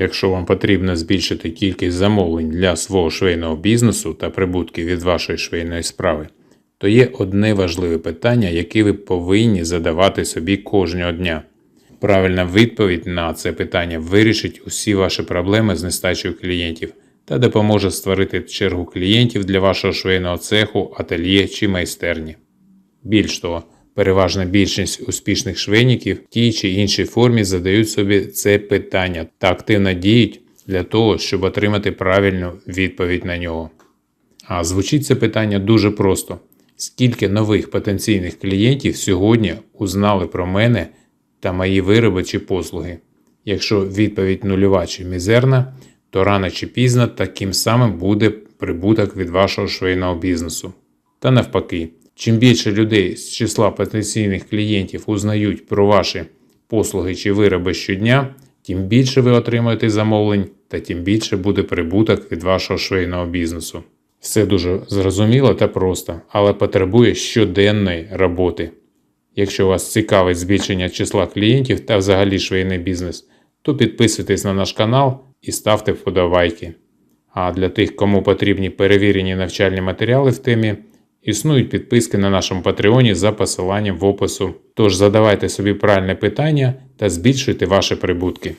Якщо вам потрібно збільшити кількість замовлень для свого швейного бізнесу та прибутки від вашої швейної справи, то є одне важливе питання, яке ви повинні задавати собі кожного дня. Правильна відповідь на це питання вирішить усі ваші проблеми з нестачею клієнтів та допоможе створити чергу клієнтів для вашого швейного цеху, ательє чи майстерні. Більш того, переважна більшість успішних швейників в тій чи іншій формі задають собі це питання та активно діють для того, щоб отримати правильну відповідь на нього. А звучить це питання дуже просто: скільки нових потенційних клієнтів сьогодні узнали про мене та мої вироби чи послуги? Якщо відповідь нульова чи мізерна, то рано чи пізно таким самим буде прибуток від вашого швейного бізнесу. Та навпаки, чим більше людей з числа потенційних клієнтів узнають про ваші послуги чи вироби щодня, тим більше ви отримаєте замовлень та тим більше буде прибуток від вашого швейного бізнесу. Все дуже зрозуміло та просто, але потребує щоденної роботи. Якщо вас цікавить збільшення числа клієнтів та взагалі швейний бізнес, то підписуйтесь на наш канал і ставте вподобайки. А для тих, кому потрібні перевірені навчальні матеріали в темі, існують підписки на нашому Патреоні за посиланням в опису. Тож задавайте собі правильне питання та збільшуйте ваші прибутки.